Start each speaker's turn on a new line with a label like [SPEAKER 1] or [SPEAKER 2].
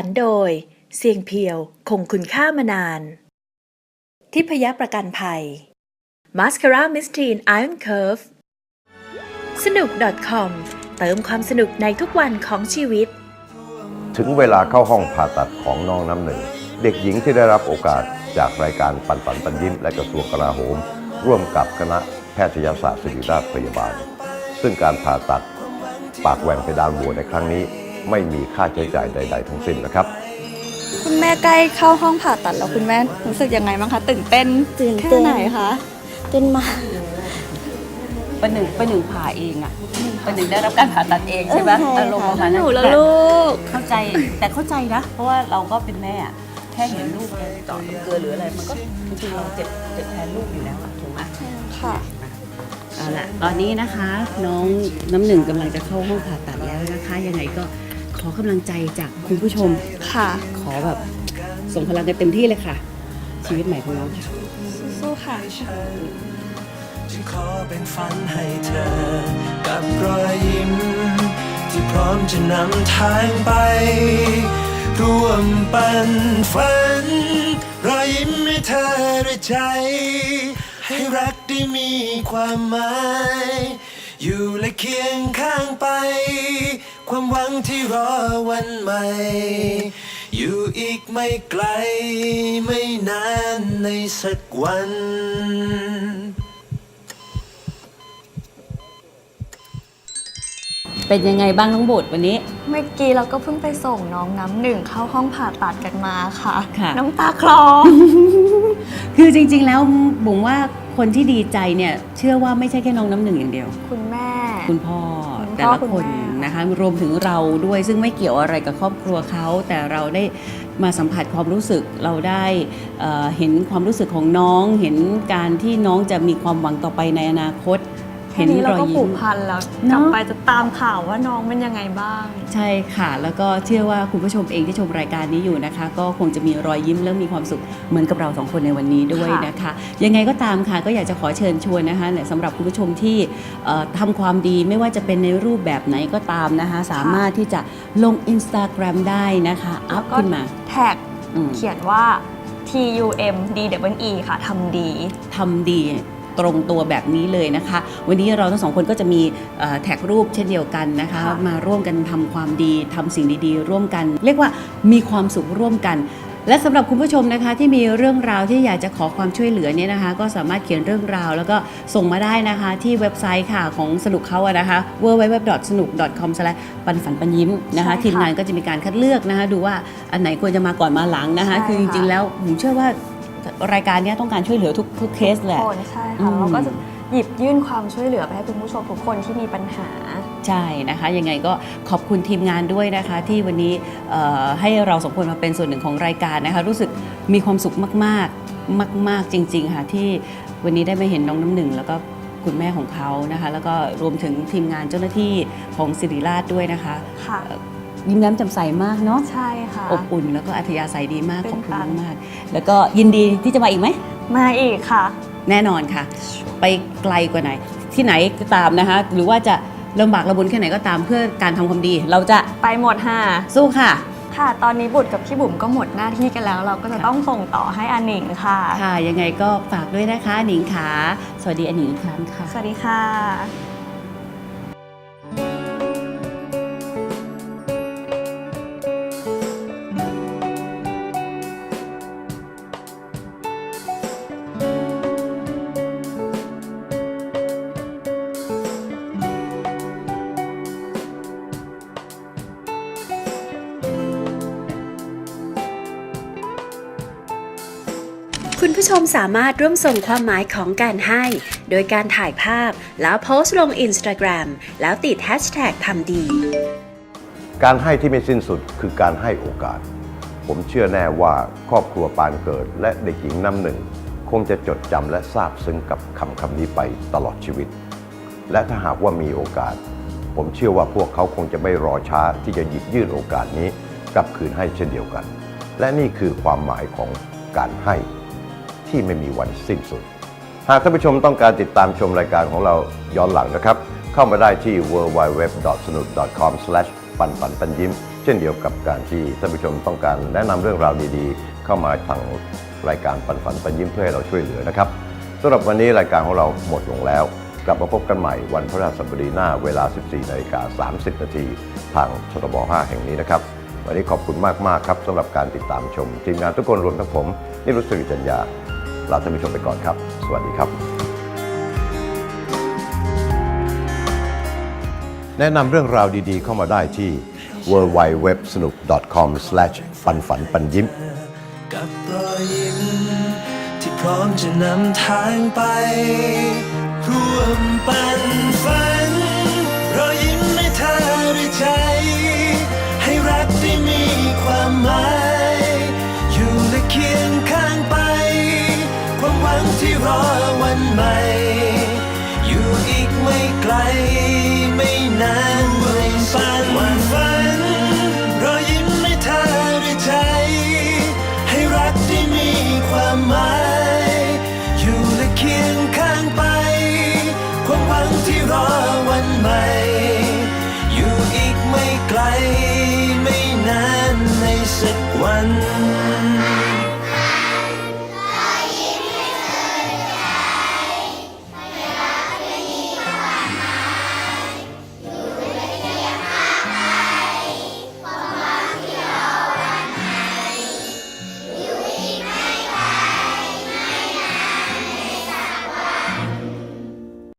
[SPEAKER 1] ฝันโดย เสียงเพียว คงคุณค่ามานาน ทิพยประกันภัย Mascara Mistine Iron Curve สนุก .com เติมความสนุกในทุกวันของชีวิต
[SPEAKER 2] ถึงเวลาเข้าห้องผ่าตัดของน้องน้ำหนึ่ง เด็กหญิงที่ได้รับโอกาสจากรายการปันปันปันยิ้มและกระทรวงกลาโหม ร่วมกับคณะแพทยศาสตร์ศิริราชพยาบาล ซึ่งการผ่าตัดปากแหว่งเพดานโหวในครั้งนี้ ไม่มีค่าใช้จ่ายใด ๆ ทั้งสิ้นนะครับ
[SPEAKER 3] คุณแม่ใกล้เข้าห้องผ่าตัดแล้วคุณแม่รู้สึกยังไงบ้างคะตื่นเต้น
[SPEAKER 4] ตื่น
[SPEAKER 3] แค่
[SPEAKER 4] เต้น
[SPEAKER 3] ไหนคะ
[SPEAKER 4] เต้นมาก
[SPEAKER 5] ประหนึ่งประหนึ่งผ่าเองอะประหนึ่งได้รับการผ่าตัดเองใช่ไหม
[SPEAKER 4] เออใช่
[SPEAKER 5] อารมณ์ประมาณ
[SPEAKER 3] ห
[SPEAKER 5] นั้น
[SPEAKER 3] นูแล้ว
[SPEAKER 5] แต่
[SPEAKER 3] ลูก
[SPEAKER 5] เข้าใจแต่เข้าใจนะ เพราะว่าเราก็เป็นแม่อะแค่เห็นลูกเจาะน้ำเกลือหรืออะไรมันก็จริงๆเราเจ็บเจ็บแทนลูกอยู่แล้วอะถูกไหม
[SPEAKER 3] ค่ะ
[SPEAKER 5] เอาละตอนนี้นะคะน้องน้ำหนึ่งกำลังจะเข้าห้องผ่าตัดแล้วนะคะ ยังไงก็ ขอกำลังใจจากคุณผู้ชม
[SPEAKER 3] ค่ะ
[SPEAKER 5] ขอแบบส่งพลังกันเต็มที่เลยค่ะ ชีวิตใหม่ของน้องค่ะ
[SPEAKER 3] สู้ๆค่ะ
[SPEAKER 6] จึงขอเป็นฝันให้เธอ กับรอยยิ้ม ที่พร้อมจะนำทางไป ร่วมปันฝัน รอยยิ้มให้เธอด้วยใจ ให้รักได้มีความหมาย อยู่และเคียงข้างไป ความหวังที่รอวันใหม่ อยู่อีกไม่ไกลไม่นานในสักวัน
[SPEAKER 5] เป็นยังไงบ้างน้องบุตรวันนี้
[SPEAKER 3] เมื่อกี้เราก็เพิ่งไปส่งน้องน้ำหนึ่งเข้าห้องผ่าตัดกันมาค่ะ
[SPEAKER 5] ค่ะ
[SPEAKER 3] น้ำตาคลอ
[SPEAKER 5] คือจริง ๆ แล้วบุ๋มว่าคนที่ดีใจเนี่ย เชื่อว่าไม่ใช่แค่น้องน้ำหนึ่งอย่างเดียว
[SPEAKER 3] คุณแม่
[SPEAKER 5] คุณพ่อ
[SPEAKER 3] คุณพ่อ
[SPEAKER 5] แต่ละ
[SPEAKER 3] คุณ
[SPEAKER 5] คน
[SPEAKER 3] แม่
[SPEAKER 5] นะคะรวมถึงเราด้วยซึ่งไม่เกี่ยวอะไรกับครอบครัวเขาแต่เราได้มาสัมผัสความรู้สึกเราได้เอ่อเห็นความรู้สึกของน้อง เห็นการที่น้องจะมีความหวังต่อไปในอนาคต
[SPEAKER 3] แค่นี้เราก็ผู
[SPEAKER 5] ยิ้
[SPEAKER 3] ก
[SPEAKER 5] ม
[SPEAKER 3] พันแล้ว
[SPEAKER 5] เน
[SPEAKER 3] ก
[SPEAKER 5] อะ
[SPEAKER 3] ลับไปจะตามข่าวว่าน้องเป็นยังไงบ้าง
[SPEAKER 5] ใช่ค่ะ แล้วก็เชื่อว่าคุณผู้ชมเองที่ชมรายการนี้อยู่นะคะ ก็คงจะมีรอยยิ้มและมีความสุขเหมือนกับเราสองคนในวันนี้ด้วย
[SPEAKER 3] ค่ะ
[SPEAKER 5] นะคะ ยังไงก็ตามค่ะก็อยากจะขอเชิญชวนนะคะเนี่ยสำหรับคุณผู้ชมที่เอ่อทำความดีไม่ว่าจะเป็นในรูปแบบไหนก็ตามนะคะ สามารถที่จะลง Instagram ได้นะคะอัพขึ้นมา
[SPEAKER 3] แท็ก
[SPEAKER 5] อืม
[SPEAKER 3] เขียนว่า T U M D W E ค่ะทำดี
[SPEAKER 5] ทำดี ตรงตัวแบบนี้เลยนะคะ วันนี้เราทั้งสองคนก็จะมีเอ่อแท็กรูปเช่นเดียวกันนะคะ
[SPEAKER 3] ค่ะ
[SPEAKER 5] มาร่วมกันทำความดีทำสิ่งดีๆ ร่วมกัน เรียกว่ามีความสุขร่วมกันและสำหรับคุณผู้ชมนะคะที่มีเรื่องราวที่อยากจะขอความช่วยเหลือเนี่ยนะคะ ก็สามารถเขียนเรื่องราว แล้วก็ส่งมาได้นะคะที่เว็บไซต์ค่ะของสนุกเขาอะนะคะ www.sanuk.com ปันฝันปันยิ้มนะคะ
[SPEAKER 3] ใช่ค่ะ
[SPEAKER 5] ทีมงานก็จะมีการคัดเลือกนะคะ ดูว่าอันไหนควรจะมาก่อนมาหลังนะคะ
[SPEAKER 3] ใช่
[SPEAKER 5] คือจริงๆ
[SPEAKER 3] ค่ะ
[SPEAKER 5] แล้วผมเชื่อว่า รายการเนี้ยต้องการช่วยเหลือทุกทุกเคสแหละ
[SPEAKER 3] คนใช่
[SPEAKER 5] อื
[SPEAKER 3] ค่ะ
[SPEAKER 5] ม
[SPEAKER 3] เราก็จะหยิบยื่นความช่วยเหลือไปให้คุณผู้ชมทุกคนที่มีปัญหา
[SPEAKER 5] ใช่นะคะยังไงก็ขอบคุณทีมงานด้วยนะคะ ที่วันนี้เอ่อให้เราสองคนมาเป็นส่วนหนึ่งของรายการนะคะ รู้สึกมีความสุขมากๆ มาก ๆ จริง ๆ ค่ะ ที่วันนี้ได้มาเห็นน้องน้ำหนึ่ง แล้วก็คุณแม่ของเขานะคะ แล้วก็รวมถึงทีมงานเจ้าหน้าที่ของสิริราชด้วยนะคะ
[SPEAKER 3] ค่ะ
[SPEAKER 5] ยิ้มแย้มแจ่มใสมากเนาะ
[SPEAKER 3] ใช่ค่ะ
[SPEAKER 5] อบอุ่นแล้วก็อัธยาศัยดีมาก
[SPEAKER 3] เป็น
[SPEAKER 5] ขอบคุณ
[SPEAKER 3] กัน
[SPEAKER 5] มากๆแล้วก็ยินดีที่จะมาอีกไหม
[SPEAKER 3] มาอีกค่ะ
[SPEAKER 5] แน่นอนค่ะ ไปไกลกว่าไหน ที่ไหนก็ตามนะคะ หรือว่าจะลำบากระบนแค่ไหนก็ตามเพื่อการทำความดี เราจะ
[SPEAKER 3] ไปหมดค่ะ
[SPEAKER 5] สู้ค่ะ
[SPEAKER 3] ค่ะ ตอนนี้บุตรกับพี่บุ๋มก็หมดหน้าที่กันแล้ว เราก็จะต้องส่งต่อให้อาหนิงค่ะ
[SPEAKER 5] ค่ะ ยังไงก็ฝากด้วยนะคะหนิงขาสวัสดีอันหนิงอีกครั้งค่ะ
[SPEAKER 3] สวัสดีค่ะ
[SPEAKER 1] คุณผู้ชมสามารถร่วมส่งความหมายของการให้ โดยการถ่ายภาพแล้วโพสต์ลง Instagram แล้วติด Hashtag ทำดี
[SPEAKER 2] การให้ที่ไม่สิ้นสุดคือการให้โอกาส ผมเชื่อแน่ว่าครอบครัวปานเกิด และเด็กหญิงน้ำหนึ่ง คงจะจดจำและซาบซึ้งกับคำคำนี้ไปตลอดชีวิต และถ้าหากว่ามีโอกาส ผมเชื่อว่าพวกเขาคงจะไม่รอช้าที่จะหยิบยื่นโอกาสนี้กลับคืนให้เช่นเดียวกัน และนี่คือความหมายของการให้ ที่ไม่มีวันสิ้นสุด หากท่านผู้ชมต้องการติดตามชมรายการของเราย้อนหลังนะครับ เข้ามาได้ที่ www.sanuk.com ปันปันปันยิ้ม เช่นเดียวกับการที่ท่านผู้ชมต้องการแนะนำเรื่องราวดีๆ เข้ามาทางรายการปันฝันปันยิ้มเพื่อให้เราช่วยเหลือนะครับสำหรับวันนี้รายการของเราหมดลงแล้ว กลับมาพบกันใหม่วันพฤหัสบดีหน้าเวลา 14นาฬิกา30 นาทีทางชทบ5แห่งนี้นะครับ วันนี้ขอบคุณมากๆครับสำหรับการติดตามชม ทีมงานทุกคนรวมทั้งผม นิรุตสิริจัญญา ลาท่านผู้ชมไปก่อนครับ สวัสดีครับ แนะนำเรื่องราวดีๆ เข้ามาได้ที่ w w w s n o o k c o m ปันฝันปันยิ้ม
[SPEAKER 6] กับรอยยิ้มที่พร้อมจะนำทางไป ร่วมปันฝัน รอยยิ้มให้เธอด้วยใจ ให้รักได้มีความหมาย